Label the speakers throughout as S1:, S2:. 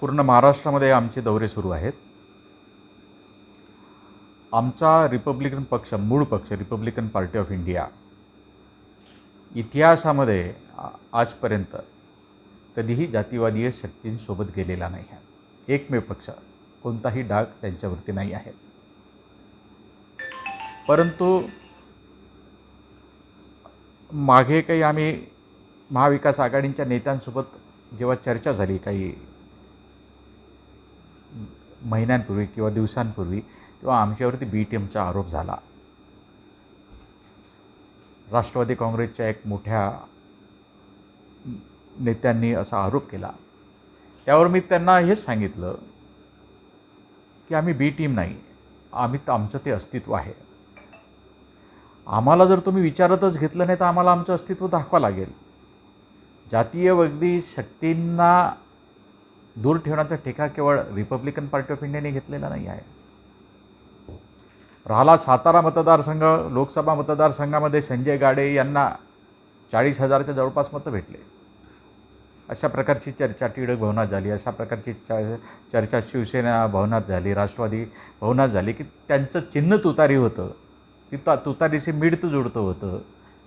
S1: पूर्ण महाराष्ट्रामध्ये आमचे दौरे सुरू आहेत. आमचा रिपब्लिकन पक्ष मूळ पक्ष रिपब्लिकन पार्टी ऑफ इंडिया इतिहासामध्ये आजपर्यंत कधीही जातीवादीय शक्तींसोबत गेलेला नाही आहे. एकमेव पक्ष कोणताही डाग त्यांच्यावरती नाही आहे. परंतु मागे काही आम्ही महाविकास आघाडींच्या नेत्यांसोबत जेव्हा चर्चा झाली काही महिन्यांपूर्वी किंवा दिवसांपूर्वी तेव्हा आमच्यावरती बी टी एमचा आरोप झाला. राष्ट्रवादी काँग्रेसच्या एक मोठ्या नेत्यांनी असा आरोप केला. त्यावर मी त्यांना हेच सांगितलं की आम्ही बी टीम नाही आम्ही तर आमचं ते अस्तित्व आहे. आम्हाला जर तुम्ही विचारतच घेतलं नाही तर आम्हाला आमचं अस्तित्व दाखवा लागेल. जातीय वगदी शक्तींना दूर ठेवण्याचा ठेका केवळ रिपब्लिकन पार्टी ऑफ इंडियाने घेतलेला नाही आहे. राहिला सातारा मतदारसंघ लोकसभा मतदारसंघामध्ये संजय गाडे यांना चाळीस हजारच्या जवळपास मतं भेटले. अशा प्रकारची चर्चा टिळक भवनात झाली. अशा प्रकारची च चर्चा शिवसेना भवनात झाली. राष्ट्रवादी भवनात झाली की त्यांचं चिन्ह तुतारी होतं. ती ता तुतारीशी मिळतं जुळतं होतं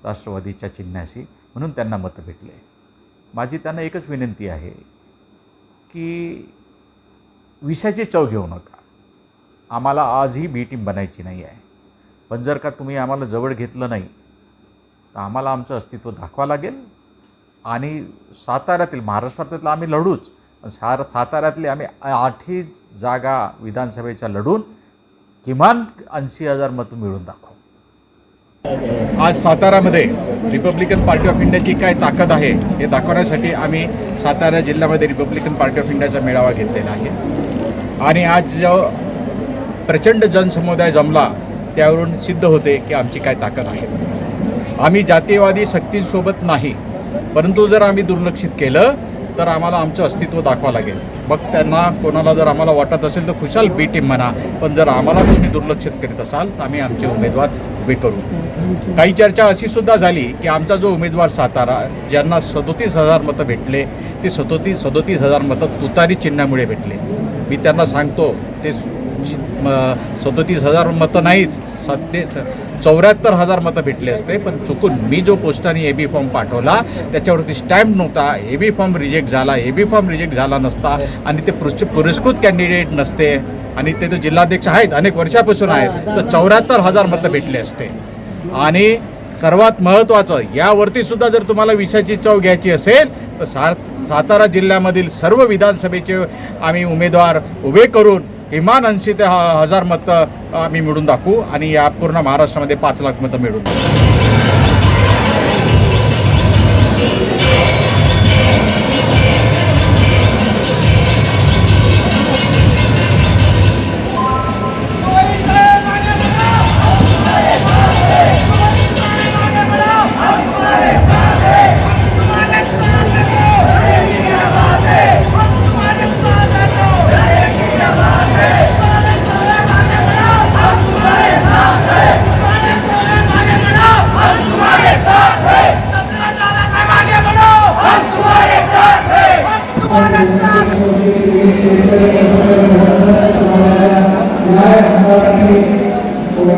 S1: राष्ट्रवादीच्या चिन्हाशी म्हणून त्यांना मतं भेटले. माझी त्यांना एकच विनंती आहे की विषयाची चव घेऊ नका. आम्हाला आजही बी टीम बनायची नाही आहे. पण जर का तुम्ही आम्हाला जवळ घेतलं नाही तर आम्हाला आमचं अस्तित्व दाखवा लागेल आणि साताऱ्यातील महाराष्ट्रातलं आम्ही लढूच. पण सार साताऱ्यातले आम्ही आठही जागा विधानसभेच्या लढून किमान ऐंशी हजार मतं मिळून दाखवू. आज सातारामध्ये रिपब्लिकन पार्टी ऑफ इंडियाची काय ताकद आहे हे दाखवण्यासाठी आम्ही सातारा जिल्ह्यामध्ये रिपब्लिकन पार्टी ऑफ इंडियाचा मेळावा घेतलेला आहे. आणि आज जो प्रचंड जनसमुदाय जमला त्यावरून सिद्ध होते की आमची काय ताकद आहे. आम्ही जातीयवादी शक्तींसोबत नाही परंतु जर आम्ही दुर्लक्षित केलं तर आम्हाला आमचं अस्तित्व दाखवा लागेल. मग त्यांना कोणाला जर आम्हाला वाटत असेल तर खुशाल बी टीम म्हणा पण जर आम्हाला तुम्ही दुर्लक्षित करीत असाल तर आम्ही आमचे उमेदवार उभे करू. काही चर्चा अशी सुद्धा झाली की आमचा जो उमेदवार सातारा ज्यांना सदोतीस हजार मतं भेटले ते सदोतीस सदोतीस हजार मतं तुतारी चिन्हामुळे भेटले. मी त्यांना सांगतो ते सदोतीस हजार मतं नाहीच सत्ते चौऱ्याहत्तर हजार मतं भेटले असते पण चुकून मी जो पोस्टाने ए बी फॉर्म पाठवला त्याच्यावरती स्टॅम्प नव्हता. ए बी फॉर्म रिजेक्ट झाला. ए बी फॉर्म रिजेक्ट झाला नसता. आणि ते पुरस् पुरस्कृत कॅन्डिडेट नसते. आणि ते तर जिल्हाध्यक्ष आहेत अनेक वर्षापासून आहेत. तर चौऱ्याहत्तर हजार मतं भेटले असते. आणि सर्वात महत्त्वाचं यावरती सुद्धा जर तुम्हाला विषयाची चव घ्यायची असेल तर सार सातारा जिल्ह्यामधील सर्व विधानसभेचे आम्ही उमेदवार उभे करून किमान ऐंशी ते ह- हजार मतं आम्ही मिळून दाखवू आणि या पूर्ण महाराष्ट्रामध्ये पाच लाख मतं मिळून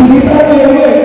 S2: Sim,
S3: tá